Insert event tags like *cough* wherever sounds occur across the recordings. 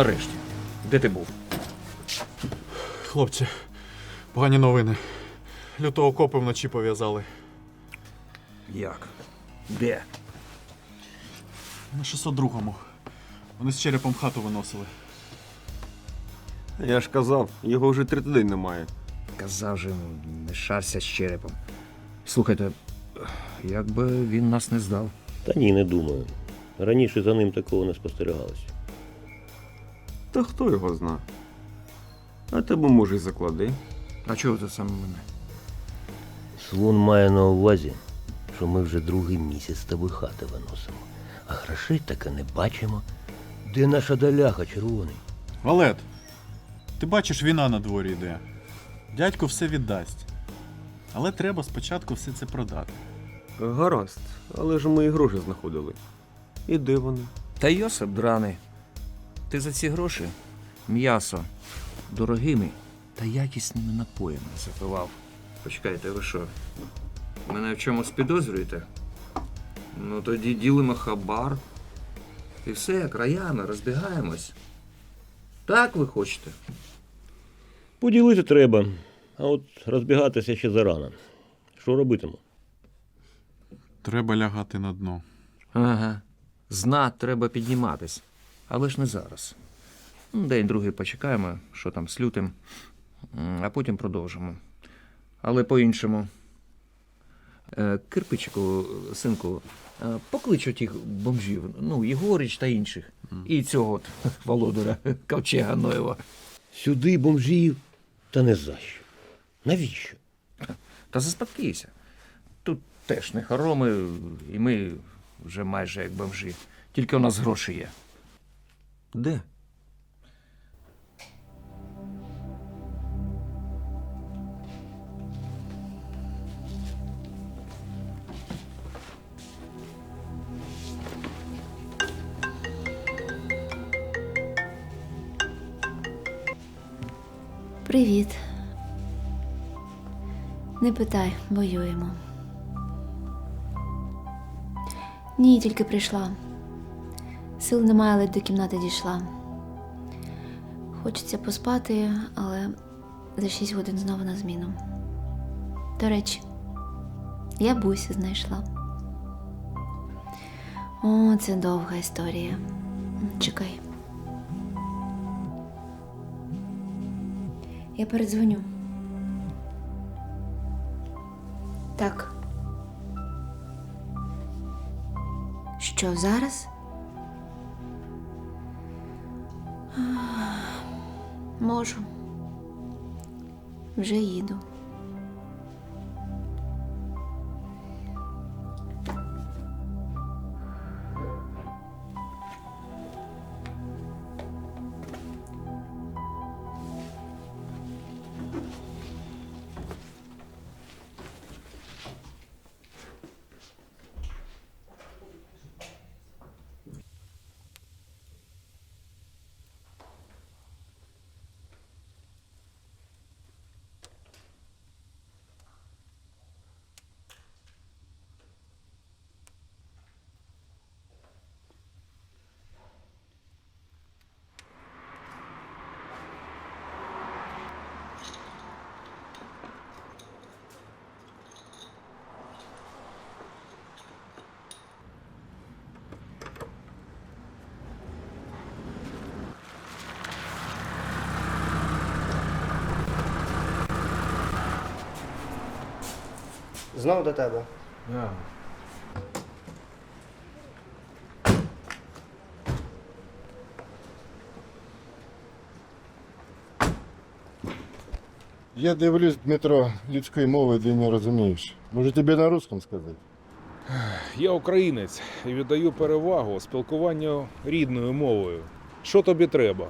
Ну нарешті. Де ти був? Хлопці, погані новини. Лютого окопи вночі пов'язали. Як? Де? На 602-му. Вони з черепом хату виносили. Я ж казав, його вже третій день немає. Казав же, не шарся з черепом. Слухайте, як би він нас не здав. Та ні, не думаю. Раніше за ним такого не спостерігалося. Та хто його зна? А тебе може й заклади. А чого ти саме мене? Слон має на увазі, що ми вже другий місяць з тобою хати виносимо, а грошей таки не бачимо. Де наша доляха червоний? Валет, ти бачиш, війна на дворі йде. Дядько все віддасть. Але треба спочатку все це продати. Гаразд, але ж ми і гроші знаходили. І де вони? Та Йосип драний. Ти за ці гроші м'ясо дорогими та якісними напоями запивав. Почекайте, ви що? Мене в чомусь підозрюєте? Ну тоді ділимо хабар. І все, краями розбігаємось. Так ви хочете? Поділити треба, а от розбігатися ще зарано. Що робитиму? Треба лягати на дно. Ага. Зна треба підніматись. Але ж не зараз. Ну, День другий почекаємо, що там з лютим, а потім продовжимо. Але по-іншому. Е, Кирпичику, синку, е, покличу бомжів, ну, Єгорич та інших. І цього *laughs* от Володара Ковчега Ноєва. Сюди бомжів. Та не за що. Навіщо? Та заспокійся. Тут теж не хороми, і ми вже майже як бомжі. Тільки у нас гроші є. Де? Привіт. Не питай, воюємо. Ні, тільки прийшла. Сил немає, ледь до кімнати дійшла. Хочеться поспати, але за 6 годин знову на зміну. До речі, я Бусю знайшла. О, це довга історія. Чекай. Я передзвоню. Так. Що зараз? Можу. Вже їду. Знов до тебе. Я дивлюсь, Дмитро, людської мови ти не розумієш. Може тобі на русском сказати? Я українець і віддаю перевагу спілкуванню рідною мовою. Що тобі треба?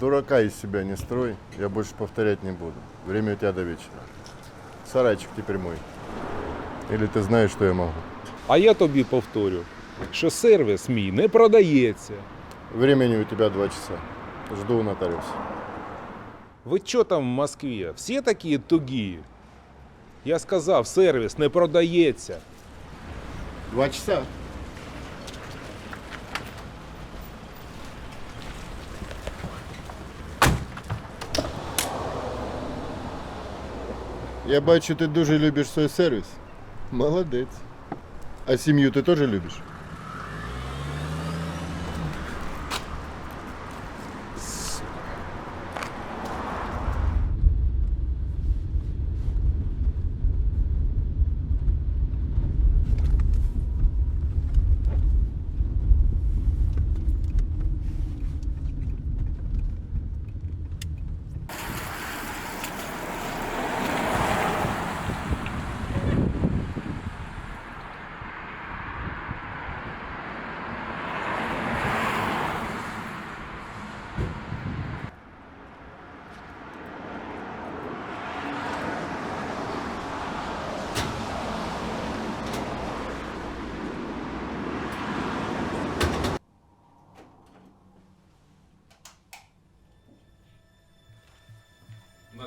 Дурака из себя не строй, я больше повторять не буду. Время у тебя до вечера. Сарайчик теперь мой. Или ти знаєш, що я можу. А я тобі повторю, що сервіс мій не продається. Времени у тебе два часа. Жду у нотаріуса. Ви що там в Москві? Всі такі тугі? Я сказав, сервіс не продається. Два часа. Я бачу, ти дуже любиш свій сервіс. Молодець. А сім'ю ти теж любиш?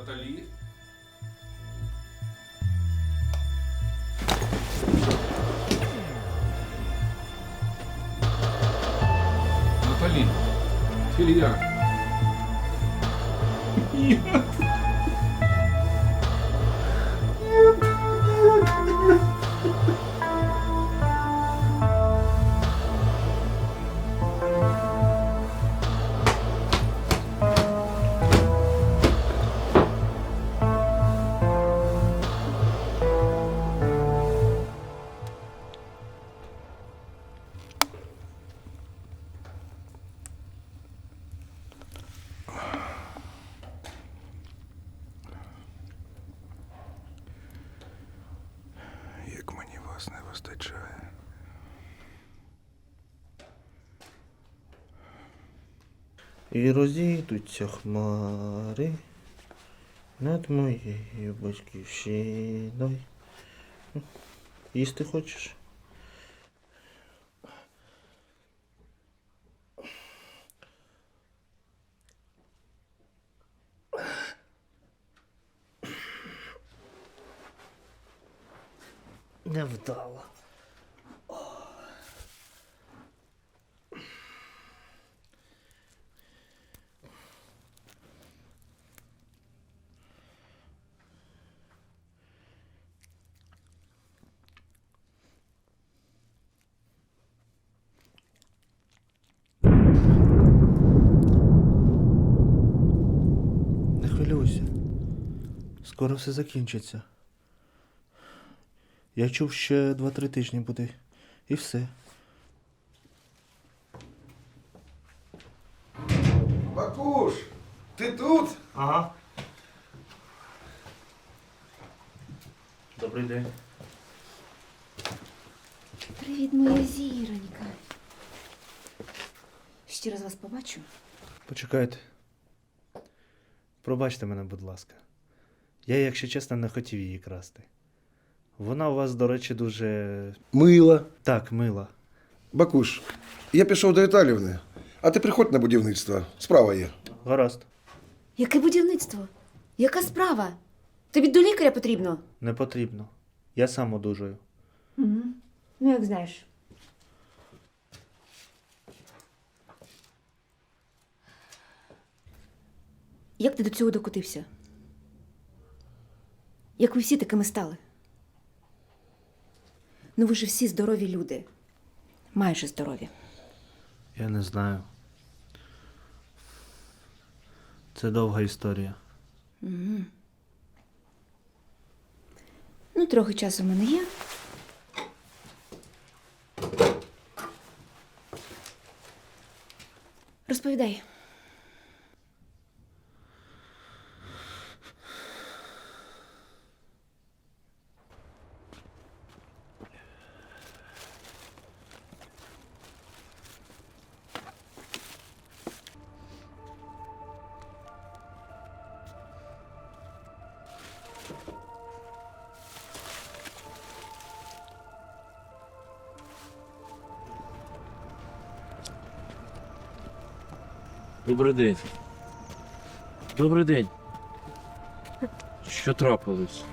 Наталі? Наталі. Ілля. І розійдуться хмари над моєю батьківщиною. Їсти хочеш? Невдало. Не хвилюйся. Скоро все закінчиться. Я чув, ще 2-3 тижні буде. І все. Бакуш, ти тут? Ага. Добрий день. Привіт, моя зіронька. Ще раз вас побачу. Почекайте. Пробачте мене, будь ласка. Я, якщо чесно, не хотів її красти. Вона у вас, до речі, дуже. Мила. так, мила. Бакуш, я пішов до Віталівни, а ти приходь на будівництво. Справа є. Гаразд. Яке будівництво? Яка справа? Тобі до лікаря потрібно. Не потрібно. Я сам одужую. Угу. Ну, як знаєш. Як ти до цього докотився? Як ви всі такими стали? Ну ви ж всі здорові люди. Майже здорові. Я не знаю. Це довга історія. Ну, трохи часу в мене є. Розповідай. Добрий день. Добрий день. Що трапилось?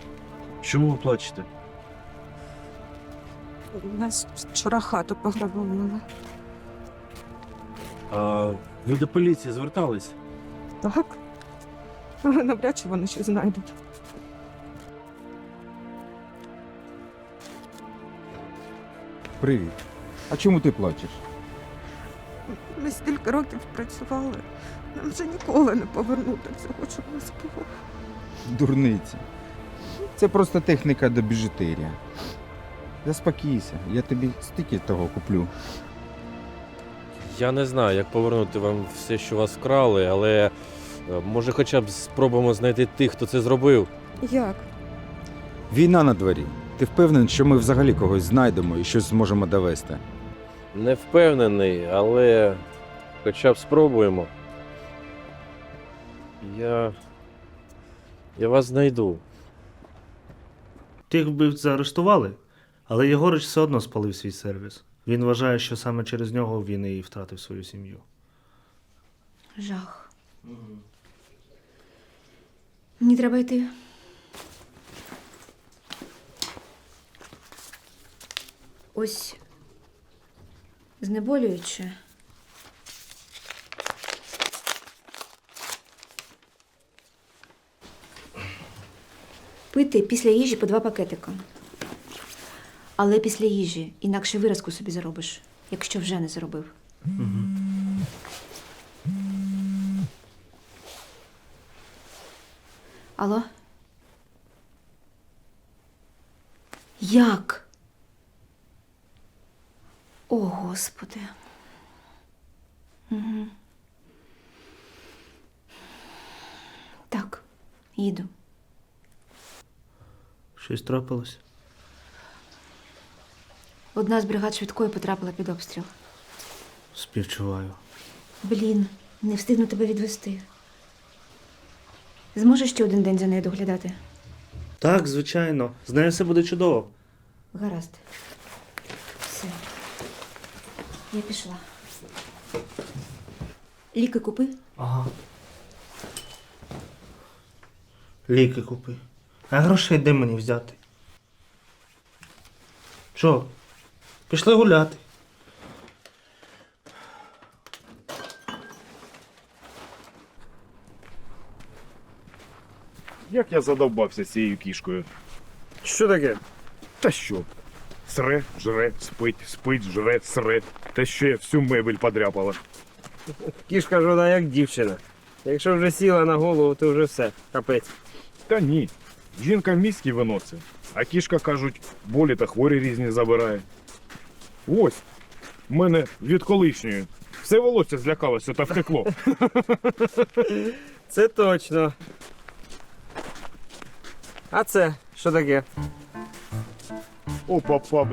Чому ви плачете? У нас вчора хату пограбували. А ви до поліції звертались? Так. Але навряд чи вони щось знайдуть. Привіт. А чому ти плачеш? Ми стільки років працювали. Нам вже ніколи не повернути цього, що в нас було. Дурниці. Це просто техніка до біжутерія. Заспокійся, я тобі стільки того куплю. Я не знаю, як повернути вам все, що вас вкрали, але е, може хоча б спробуємо знайти тих, хто це зробив. Як? Війна на дворі. Ти впевнений, що ми взагалі когось знайдемо і щось зможемо довести? Не впевнений, але хоча б спробуємо. Я. Я вас знайду. Тих вбивць заарештували, але Єгорич все одно спалив свій сервіс. Він вважає, що саме через нього він і втратив свою сім'ю. Жах. Мені треба йти. Ось знеболююче. Пити після їжі по два пакетика. Але після їжі, інакше виразку собі заробиш, якщо вже не заробив. Алло? Як? О, Господи. Угу. Так, їду. Щось трапилось? Одна з бригад швидкої потрапила під обстріл. Співчуваю. Блін, не встигну тебе відвести. Зможеш ще один день за нею доглядати? Так, звичайно. З нею все буде чудово. Гаразд. Я пішла. Ліки купи. Ага. Ліки купи. А грошей де мені взяти? Що? Пішли гуляти. Як я задовбався цією кішкою. Що таке? Та що? Сре, жре, спить, спить, жре, сре. Та ще всю мебель подряпала. Кішка ж вона як дівчина. Якщо вже сіла на голову, то вже все. Капець. Та ні. Жінка в міській виносить, а кішка, кажуть, болі та хворі різні забирає. Ось, в мене від колишньої. Все волосся злякалося та втекло. Це точно. А це що таке? О, папа.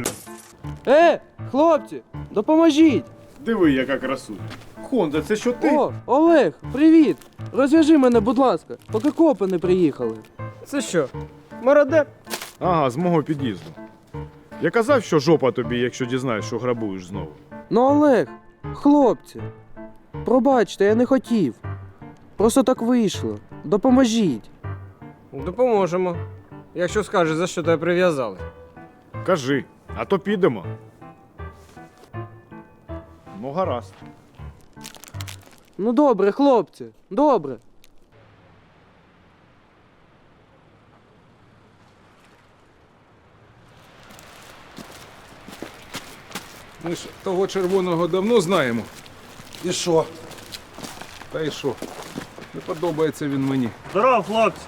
Е, хлопці, допоможіть! Диви, яка красуня. Хонда, це що ти? О, Олег, привіт! Розв'яжи мене, будь ласка, поки копи не приїхали. Це що? Мародер? Ага, з мого під'їзду. Я казав, що жопа тобі, якщо дізнаєш, що грабуєш знову. Ну, Олег, хлопці, пробачте, я не хотів. Просто так вийшло. Допоможіть. Допоможемо. Якщо скажеш, за що тебе прив'язали. Кажи, а то підемо. Ну, гаразд. Ну добре, хлопці, добре. Ми ж того червоного давно знаємо. І що? Та й що? Не подобається він мені. Здорово, хлопці!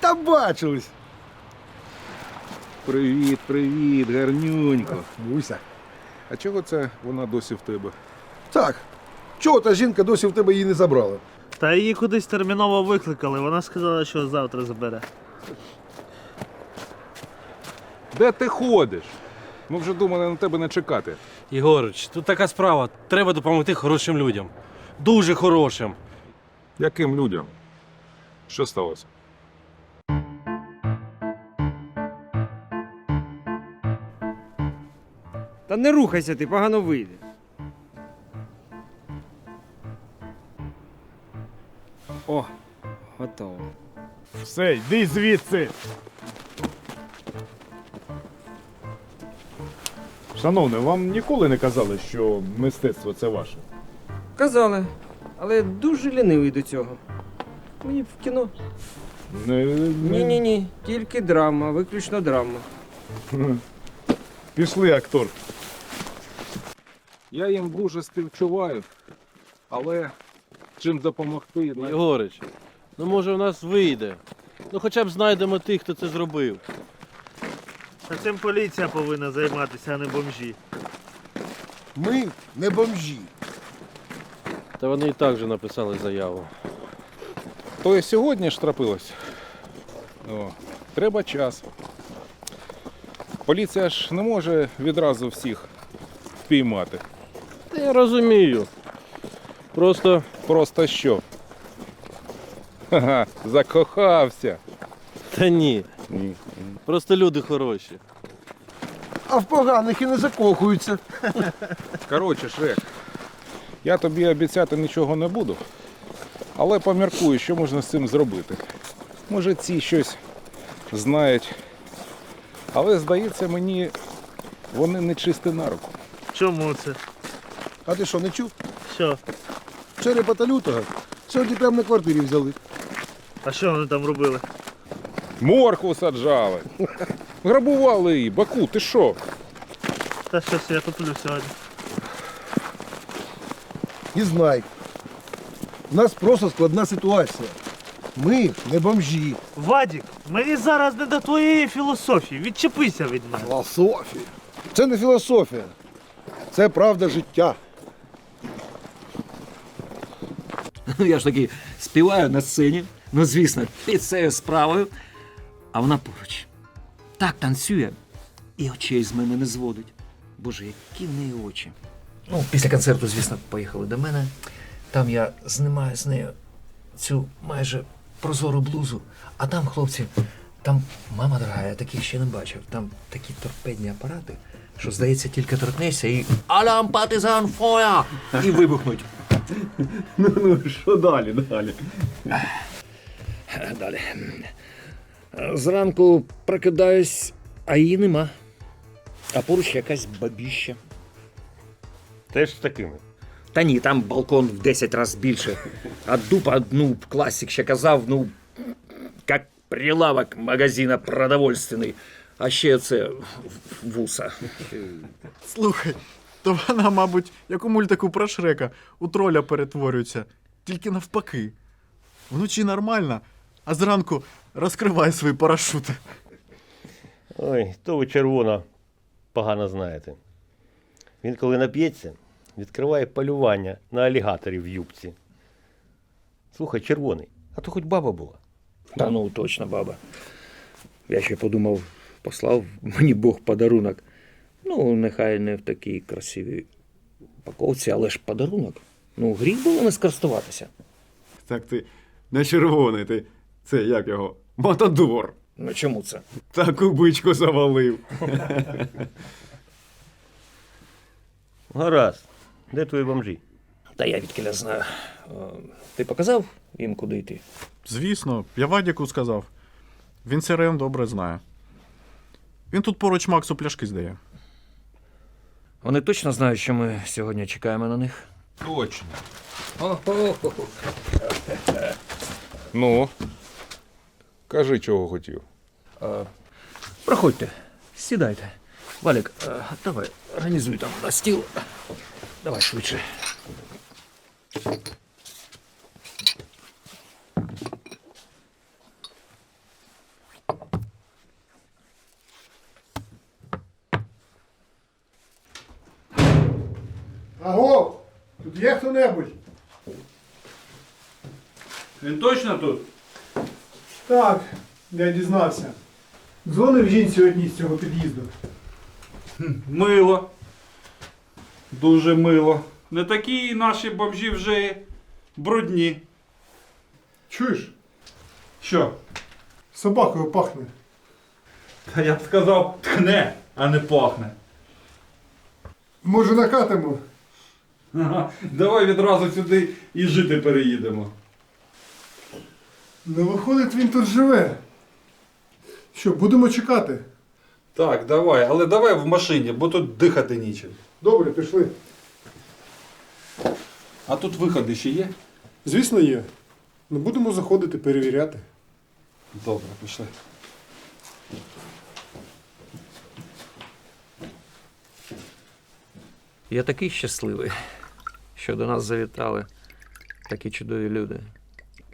Та бачились. Привіт, привіт, гарнюнько. Буся. А чого це вона досі в тебе? Так. Чого та жінка досі в тебе її не забрала? Та її кудись терміново викликали. Вона сказала, що завтра забере. Де ти ходиш? Ми вже думали на тебе не чекати. Ігорич, тут така справа. Треба допомогти хорошим людям. Дуже хорошим. Яким людям? Що сталося? Та не рухайся, ти погано вийде. О, готово. Все, йди звідси. Шановне, вам ніколи не казали, що мистецтво це ваше? Казали, але я дуже лінивий до цього. Мені б в кіно. Не, Ні, ні, ні. Тільки драма, виключно драма. Пішли, актор. Я їм дуже співчуваю, але чим допомогти? Єгорич, ну може в нас вийде. Ну хоча б знайдемо тих, хто це зробив. Та цим поліція повинна займатися, а не бомжі. Ми не бомжі. Та вони і так вже написали заяву. То і сьогодні ж трапилось. О, треба час. Поліція ж не може відразу всіх впіймати. Та я розумію. Просто. Просто що? Ха-ха, закохався. Та ні. Ні. Просто люди хороші. А в поганих і не закохуються. Коротше, Шрек, я тобі обіцяти нічого не буду, але поміркую, що можна з цим зробити. Може, ці щось знають, але здається мені, вони не чисті на руку. Чому це? А ти що, не чув? Що? Черепа та лютого сьогодні прямо на квартирі взяли. А що вони там робили? Моркву саджали. Грабували її. Баку, ти що? Та щось я куплю сьогодні. І знай. У нас просто складна ситуація. Ми не бомжі. Вадік, мені зараз не до твоєї філософії. Відчепися від мене. Філософія. Це не філософія. Це правда життя. Ну, я ж таки співаю на сцені, ну, звісно, під цією справою, а вона поруч. Так танцює і очей з мене не зводить. Боже, які в неї очі. Ну, після концерту, звісно, поїхали до мене. Там я знімаю з нею цю майже прозору блузу. А там, хлопці, там мама дорога, я таких ще не бачив. Там такі торпедні апарати, що здається, тільки торкнешся і Alarm Partisan Fire! І вибухнуть. Ну, ну, що далі, далі? Далі. Зранку прокидаюсь, а її нема. А поруч якась бабіща. Теж з такими. Та ні, там балкон в 10 разів більше. А дупа, ну, класик ще казав, ну, як прилавок магазина продовольственний. А ще це вуса. Слухай, то вона, мабуть, як у мультику про Шрека, у троля перетворюється. Тільки навпаки. Вночі нормально, а зранку розкриває свої парашути. Ой, то ви червона погано знаєте. Він, коли нап'ється, відкриває полювання на алігаторів в юбці. Слухай, червоний, а то хоч баба була. Та ну, точно, баба. Я ще подумав, послав мені Бог подарунок. Ну, нехай не в такій красивій упаковці, але ж подарунок. Ну, гріх було не скористуватися. Так ти не червоний, ти це як його? Матадор. Ну чому це? Таку бичку завалив. Гаразд. Де твої бомжі? Та я відкиля знаю. Е, Ти показав їм, куди йти? Звісно, я Вадіку сказав. Він цей район добре знає. Він тут поруч Максу пляшки здає. Вони точно знають, що ми сьогодні чекаємо на них. Точно. Ну. Кажи, чого хотів. Проходьте, сідайте. Валік, е, давай, організуй там на стіл. Давай швидше. Аго! Тут є хто-небудь? Він точно тут? Так, я дізнався. Дзвонив жінці одній з цього під'їзду. Мило. Дуже мило. Не такі наші бомжі вже брудні. Чуєш? Що? Собакою пахне. Та я б сказав, тхне, а не пахне. Може накатимо? Ага, Давай відразу сюди і жити переїдемо. Ну, виходить, він тут живе. Що, будемо чекати? Так, давай, але давай в машині, бо тут дихати нічим. Добре, пішли. А тут виходи ще є? Звісно, є. Ну будемо заходити, перевіряти. Добре, пішли. Я такий щасливий, що до нас завітали такі чудові люди.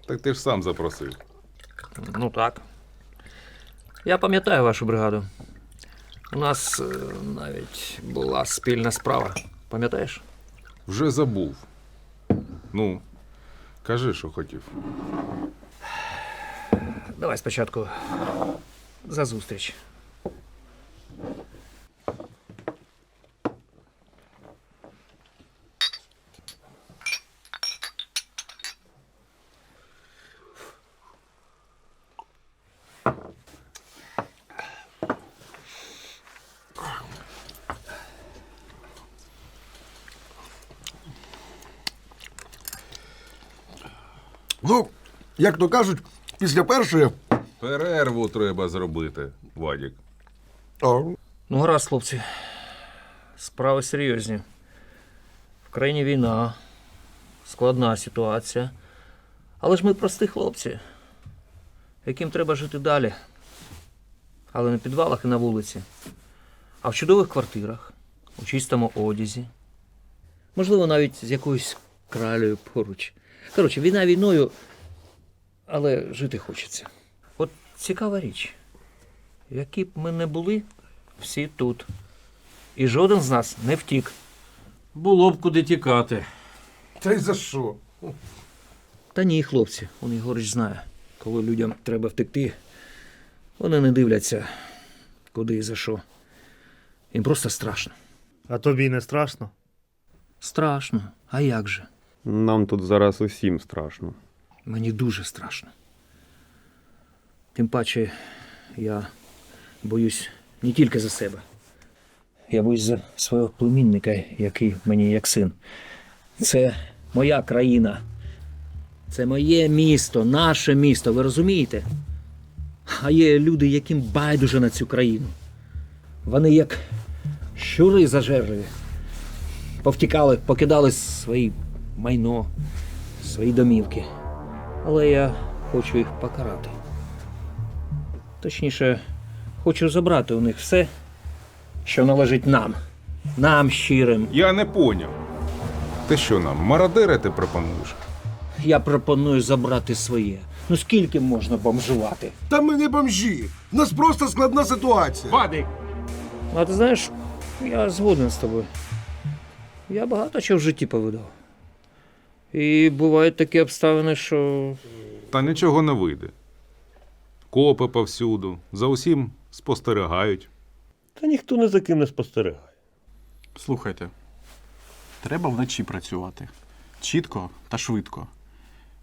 Так ти ж сам запросив. Ну так. Я пам'ятаю вашу бригаду. У нас е, навіть була спільна справа. Пам'ятаєш? Вже забув. Ну, кажи, що хотів. Давай спочатку за зустріч. Ну, як то кажуть, після першої. Перерву треба зробити, Вадік. Ну, гаразд, хлопці. Справи серйозні. В країні війна, складна ситуація. Але ж ми прості хлопці, яким треба жити далі. Але не в підвалах і на вулиці, а в чудових квартирах, у чистому одязі. Можливо, навіть з якоюсь кралею поруч. Коротше, війна війною, але жити хочеться. От цікава річ. Які б ми не були, всі тут. І жоден з нас не втік. Було б куди тікати. Та й за що? Та ні, хлопці, он Ігорич знає. Коли людям треба втекти, вони не дивляться, куди і за що. Їм просто страшно. А тобі не страшно? Страшно. А як же? Нам тут зараз усім страшно. Мені дуже страшно. Тим паче, я боюсь не тільки за себе. Я боюсь за свого племінника, який мені як син. Це моя країна. Це моє місто, наше місто, ви розумієте? А є люди, яким байдуже на цю країну. Вони як щури зажерливі. Повтікали, покидали свої майно, свої домівки. Але я хочу їх покарати. Точніше, хочу забрати у них все, що належить нам. Нам щирим. Я не поняв. Ти що нам, мародерити пропонуєш? Я пропоную забрати своє. Ну скільки можна бомжувати? Та ми не бомжі. У нас просто складна ситуація. Вадик! А ти знаєш, я згоден з тобою. Я багато чого в житті повидав. І бувають такі обставини, що. Та нічого не вийде. Копи повсюду, за усім спостерігають. Та ніхто не за ким не спостерігає. Слухайте, треба вночі працювати. Чітко та швидко.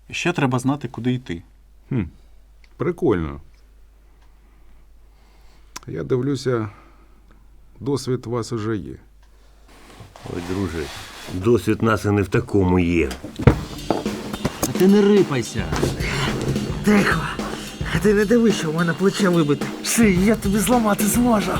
І ще треба знати, куди йти. Хм, прикольно. Я дивлюся, досвід у вас уже є. Ой, друже, досвід нас і не в такому є. А ти не рипайся. Тихо. А Ти не дивись, що в мене плече вибите. Ши, я тобі зламати зможу.